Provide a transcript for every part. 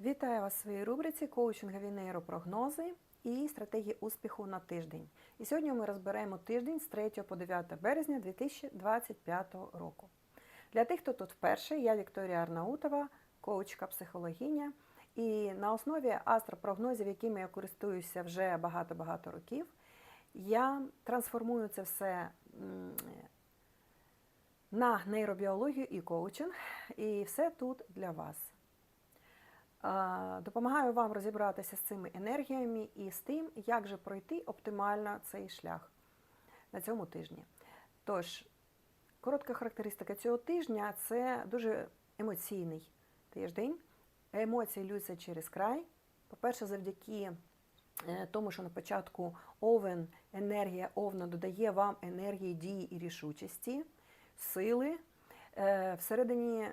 Вітаю вас в своїй рубриці коучингові нейропрогнози і стратегії успіху на тиждень. І сьогодні ми розберемо тиждень з 3 по 9 березня 2025 року. Для тих, хто тут вперше, я Вікторія Арнаутова, коучка психологиня. І на основі астропрогнозів, якими я користуюся вже багато-багато років, я трансформую це все на нейробіологію і коучинг, і все тут для вас. Е, Допомагаю вам розібратися з цими енергіями і з тим, як же пройти оптимально цей шлях на цьому тижні. Тож, коротка характеристика цього тижня це дуже емоційний тиждень. Емоції льються через край. По-перше, завдяки е, тому, що на початку овен, енергія овна додає вам енергії дії і рішучості, сили. Е, Всередині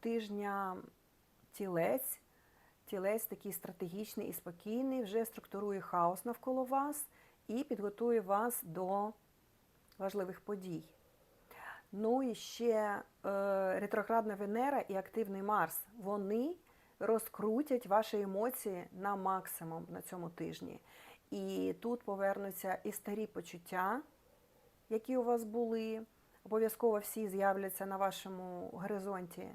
тижня тілець, тілець такий стратегічний і спокійний, вже структурує хаос навколо вас і підготує вас до важливих подій. Ну і ще е, ретроградна Венера і активний Марс. Вони розкрутять ваші емоції на максимум на цьому тижні. І тут повернуться і старі почуття, які у вас були. Обов'язково всі з'являться на вашому горизонті.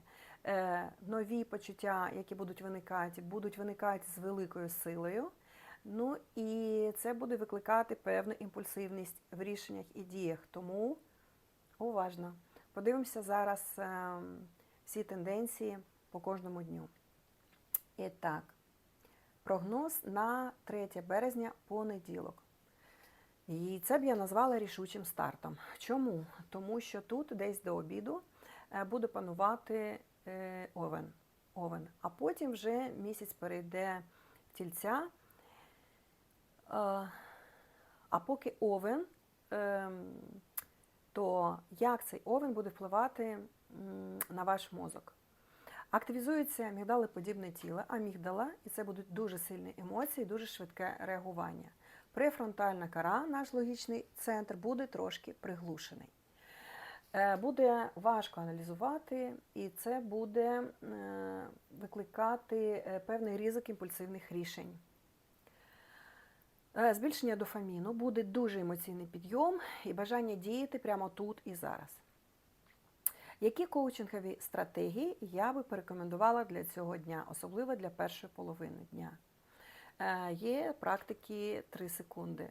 Е, нові почуття, які будуть виникати, будуть виникати з великою силою. Ну і це буде викликати певну імпульсивність в рішеннях і діях. Тому уважно. Подивимося зараз е, всі тенденції по кожному дню. І так, прогноз на 3 березня понеділок. І це б я назвала рішучим стартом. Чому? Тому що тут десь до обіду е, буде панувати овен. овен. А потім вже місяць перейде в тільця. Е, А поки овен, ем, то як цей овен буде впливати на ваш мозок? Активізується мігдалеподібне тіло, амігдала, і це будуть дуже сильні емоції, дуже швидке реагування. Префронтальна кора, наш логічний центр, буде трошки приглушений. Е, Буде важко аналізувати, і це буде е, викликати е, певний ризик імпульсивних рішень. Збільшення дофаміну буде дуже емоційний підйом і бажання діяти прямо тут і зараз. Які коучингові стратегії я би порекомендувала для цього дня, особливо для першої половини дня? Є практики 3 секунди.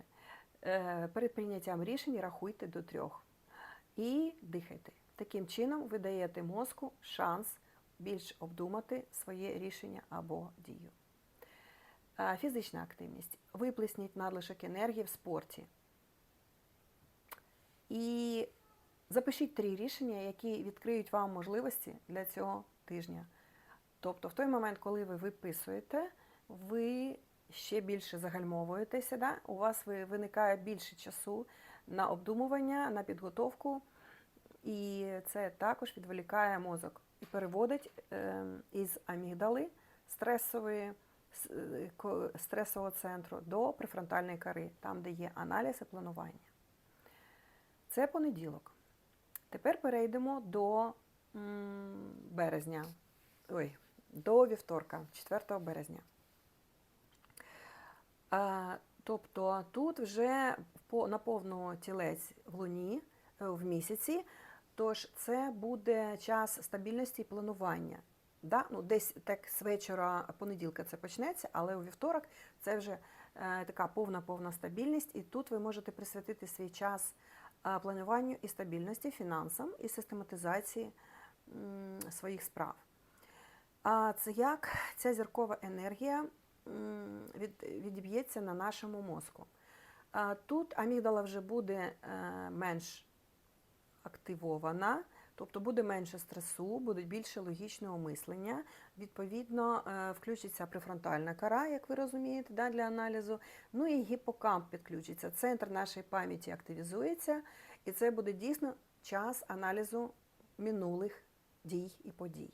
Перед прийняттям рішень рахуйте до трьох і дихайте. Таким чином ви даєте мозку шанс більш обдумати своє рішення або дію. Фізична активність. Виплесніть надлишок енергії в спорті. І запишіть три рішення, які відкриють вам можливості для цього тижня. Тобто, в той момент, коли ви виписуєте, ви ще більше загальмовуєтеся, да? у вас ви- виникає більше часу на обдумування, на підготовку, і це також відволікає мозок і переводить е, із амігдали стресової, е, стресового центру до префронтальної кори, там, де є аналіз і планування. Це понеділок. Тепер перейдемо до березня. Ой, до вівторка, 4 березня. Тобто тут вже по- наповно тілець в луні е, в місяці, тож це буде час стабільності і планування. Да? Ну, десь так з вечора понеділка це почнеться, але у вівторок це вже е, така повна-повна стабільність, і тут ви можете присвятити свій час е, плануванню і стабільності, фінансам і систематизації своїх справ. А це як ця зіркова енергія від, відіб'ється на нашому мозку. Тут амігдала вже буде е, менш активована, тобто буде менше стресу, буде більше логічного мислення. Відповідно, е, включиться префронтальна кора, як ви розумієте, да, для аналізу. Ну і гіпокамп підключиться. Центр нашої пам'яті активізується, і це буде дійсно час аналізу минулих дій і подій.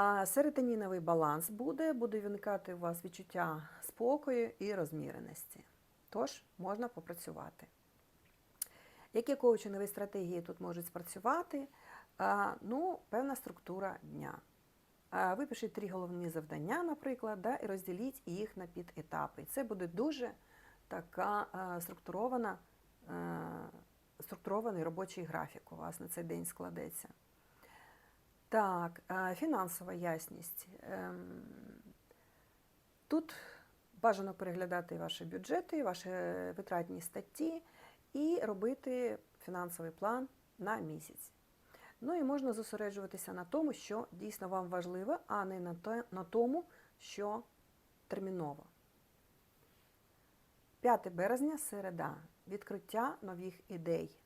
А серотоніновий баланс буде, буде виникати у вас відчуття спокою і розміреності. Тож можна попрацювати. Які коучингові стратегії тут можуть спрацювати? Ну, певна структура дня. Випишіть три головні завдання, наприклад, да, і розділіть їх на підетапи. Це буде дуже така структурована, структурований робочий графік у вас на цей день складеться. Так, фінансова ясність. Ем, Тут бажано переглядати ваші бюджети, ваші витратні статті і робити фінансовий план на місяць. Ну і можна зосереджуватися на тому, що дійсно вам важливо, а не на тому, що терміново. 5 березня середа. Відкриття нових ідей.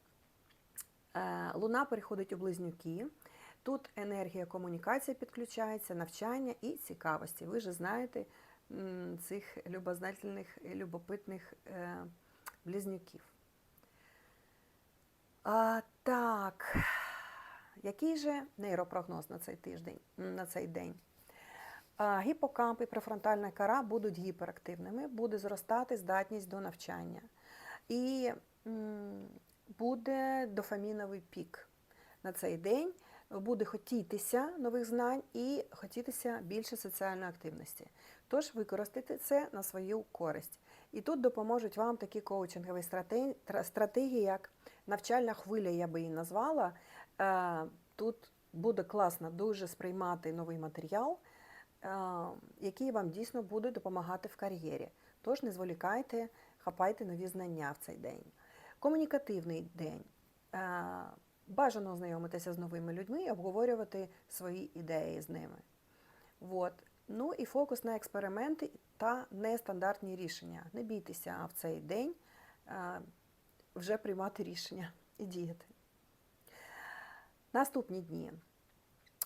Е, Луна переходить у близнюки. Тут енергія комунікації підключається, навчання і цікавості. Ви ж знаєте цих любознательних, любопитних е, близнюків. А, так, який же нейропрогноз на цей тиждень, на цей день? А, Гіпокамп і префронтальна кора будуть гіперактивними, буде зростати здатність до навчання. І м, буде дофаміновий пік на цей день. Буде хотітися нових знань і хотітися більше соціальної активності. Тож використайте це на свою користь. І тут допоможуть вам такі коучингові стратегії, як навчальна хвиля, я би її назвала. Е, Тут буде класно дуже сприймати новий матеріал, е, який вам дійсно буде допомагати в кар'єрі. Тож не зволікайте, хапайте нові знання в цей день. Комунікативний день. Бажано знайомитися з новими людьми і обговорювати свої ідеї з ними. От. Ну і фокус на експерименти та нестандартні рішення. Не бійтеся в цей день е, вже приймати рішення і діяти. Наступні дні.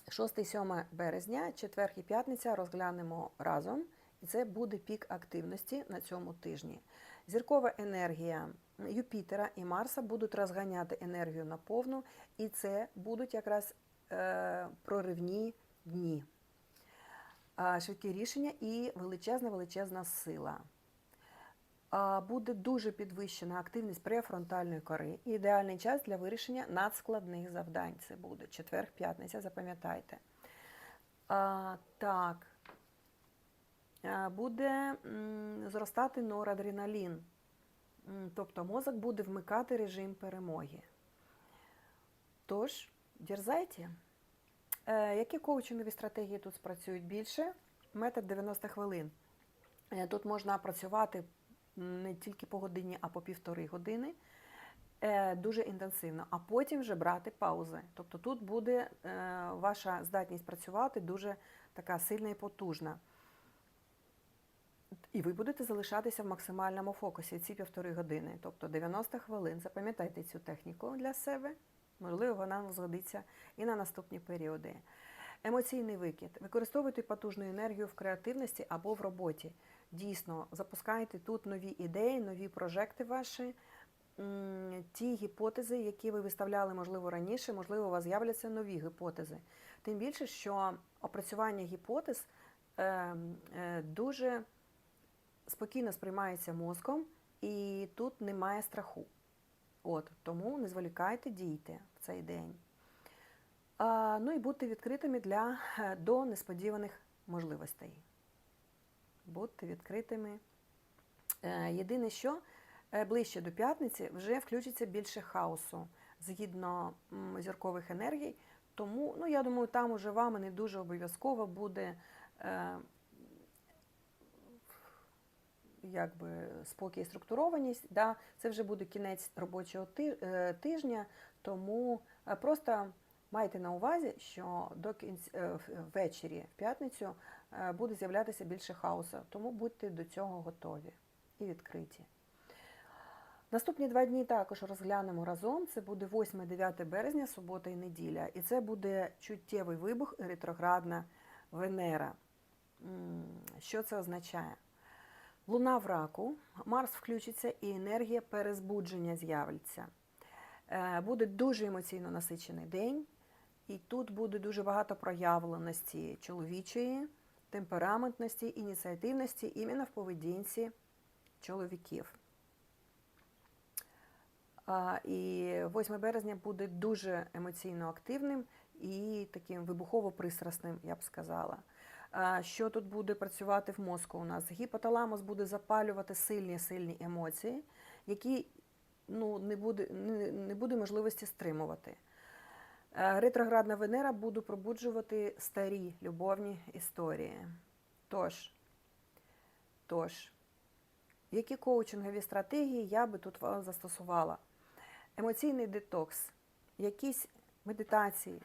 6-7 березня, четвер і п'ятниця розглянемо разом, і це буде пік активності на цьому тижні. Зіркова енергія Юпітера і Марса будуть розганяти енергію на повну, і це будуть якраз е, проривні дні. Швидкі рішення і величезна величезна сила. Буде дуже підвищена активність префронтальної кори. Ідеальний час для вирішення надскладних завдань. Це буде четвер-п'ятниця, запам'ятайте. Так. Буде зростати норадреналін. Тобто мозок буде вмикати режим перемоги. Тож, дерзайте. Е, Які коучингові стратегії тут спрацюють більше? Метод 90 хвилин. Е, Тут можна працювати не тільки по годині, а по півтори години. Е, Дуже інтенсивно, а потім вже брати паузи. Тобто тут буде ваша здатність працювати дуже така сильна і потужна. І ви будете залишатися в максимальному фокусі ці півтори години, тобто 90 хвилин. Запам'ятайте цю техніку для себе. Можливо, вона вам згодиться і на наступні періоди. Емоційний викид. Використовуйте потужну енергію в креативності або в роботі. Дійсно, запускайте тут нові ідеї, нові прожекти ваші, ті гіпотези, які ви виставляли, можливо, раніше, можливо, у вас з'являться нові гіпотези. Тим більше, що опрацювання гіпотез е, е, дуже спокійно сприймається мозком, і тут немає страху. От, тому не зволікайте, дійте в цей день. А, ну і будьте відкритими для, е, до несподіваних можливостей. Будьте відкритими. Е, єдине, що е, ближче до п'ятниці вже включиться більше хаосу згідно зіркових енергій. Тому, ну, я думаю, там уже вам не дуже обов'язково буде якби спокій і структурованість. Да? Це вже буде кінець робочого е, тижня, тому е, просто майте на увазі, що до кінця е, ввечері в п'ятницю буде з'являтися більше хаосу, тому будьте до цього готові і відкриті. Наступні два дні також розглянемо разом. Це буде 8-9 березня, субота і неділя. І це буде чуттєвий вибух ретроградна Венера. Що це означає? Луна в раку, Марс включиться і енергія перезбудження з'явиться. Е, Буде дуже емоційно насичений день, і тут буде дуже багато проявленості чоловічої, темпераментності, ініціативності іменно в поведінці чоловіків. І 8 березня буде дуже емоційно активним і таким вибухово-пристрасним, я б сказала. Що тут буде працювати в мозку у нас? Гіпоталамус буде запалювати сильні сильні емоції, які ну, не, буде, не, не буде можливості стримувати. Е, Ретроградна Венера буде пробуджувати старі любовні історії. Тож, тож, які коучингові стратегії я би тут застосувала? Емоційний детокс, якісь медитації,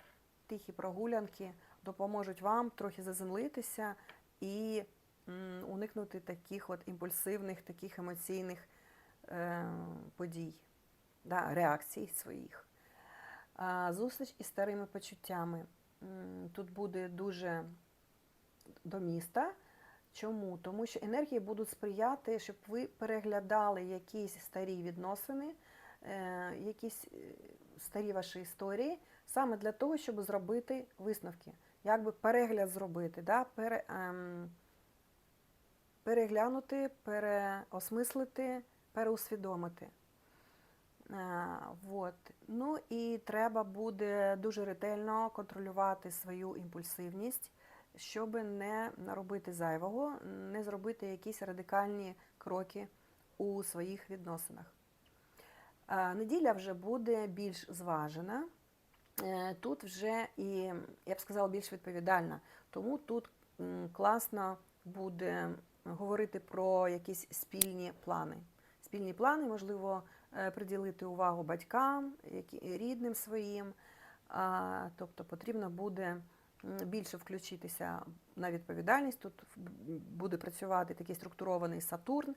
тихі прогулянки допоможуть вам трохи заземлитися і уникнути таких от імпульсивних, таких емоційних е, подій, да, реакцій своїх. Зустріч із старими почуттями. Тут буде дуже до міста. Чому? Тому що енергії будуть сприяти, щоб ви переглядали якісь старі відносини, е, якісь е, старі ваші історії, саме для того, щоб зробити висновки. Якби перегляд зробити, да? Пере, ем, переглянути, переосмислити, переусвідомити. Е, Вот. Ну і треба буде дуже ретельно контролювати свою імпульсивність, щоб не наробити зайвого, не зробити якісь радикальні кроки у своїх відносинах. Е, Неділя вже буде більш зважена. Е, Тут вже і, я б сказала, більш відповідальна. Тому тут класно буде говорити про якісь спільні плани. Спільні плани, можливо, е, приділити увагу батькам, які- рідним своїм. Тобто потрібно буде більше включитися на відповідальність. Тут буде працювати такий структурований Сатурн.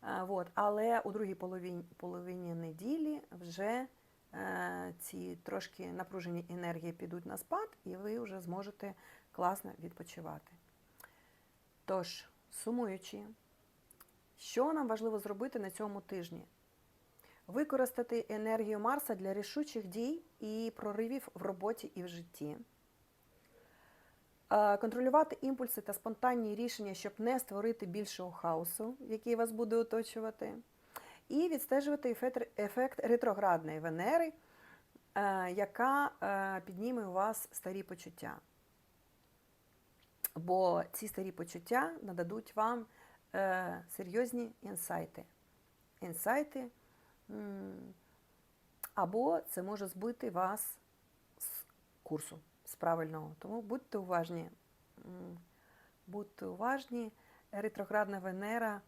А, Вот. Але у другій половині, половині неділі вже е, ці трошки напружені енергії підуть на спад, і ви вже зможете класно відпочивати. Тож, сумуючи, що нам важливо зробити на цьому тижні? Використати енергію Марса для рішучих дій і проривів в роботі і в житті. Е, Контролювати імпульси та спонтанні рішення, щоб не створити більшого хаосу, який вас буде оточувати. І відстежувати ефект, ретроградної Венери, е, яка е, підніме у вас старі почуття. Бо ці старі почуття нададуть вам е, серйозні інсайти. Інсайти, або це може збити вас з курсу, з правильного. Тому будьте уважні. Будьте уважні. Ретроградна Венера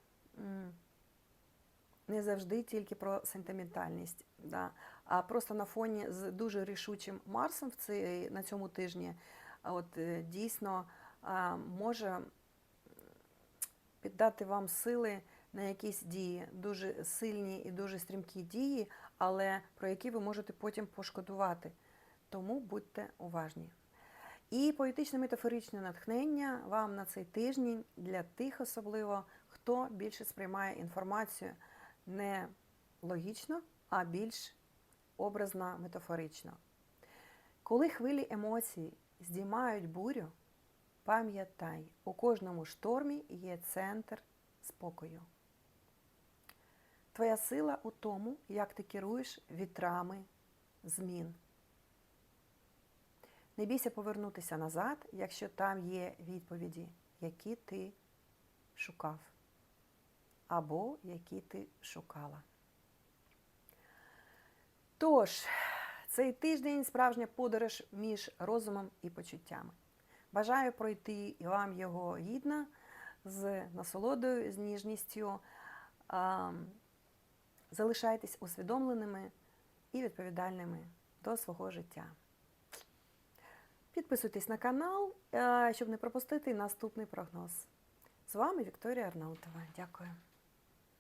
не завжди тільки про сентиментальність, да, а просто на фоні з дуже рішучим Марсом в цей, на цьому тижні от, е, дійсно може піддати вам сили на якісь дії, дуже сильні і дуже стрімкі дії, але про які ви можете потім пошкодувати. Тому будьте уважні. І поетичне метафоричне натхнення вам на цей тиждень для тих особливо, хто більше сприймає інформацію не логічно, а більш образно метафорично. Коли хвилі емоцій здіймають бурю, пам'ятай, у кожному штормі є центр спокою. Твоя сила у тому, як ти керуєш вітрами змін. Не бійся повернутися назад, якщо там є відповіді, які ти шукав або які ти шукала. Тож, цей тиждень справжня подорож між розумом і почуттями. Бажаю пройти і вам його гідно, з насолодою, з ніжністю. Залишайтесь усвідомленими і відповідальними до свого життя. Підписуйтесь на канал, е, щоб не пропустити наступний прогноз. З вами Вікторія Арнаутова. Дякую.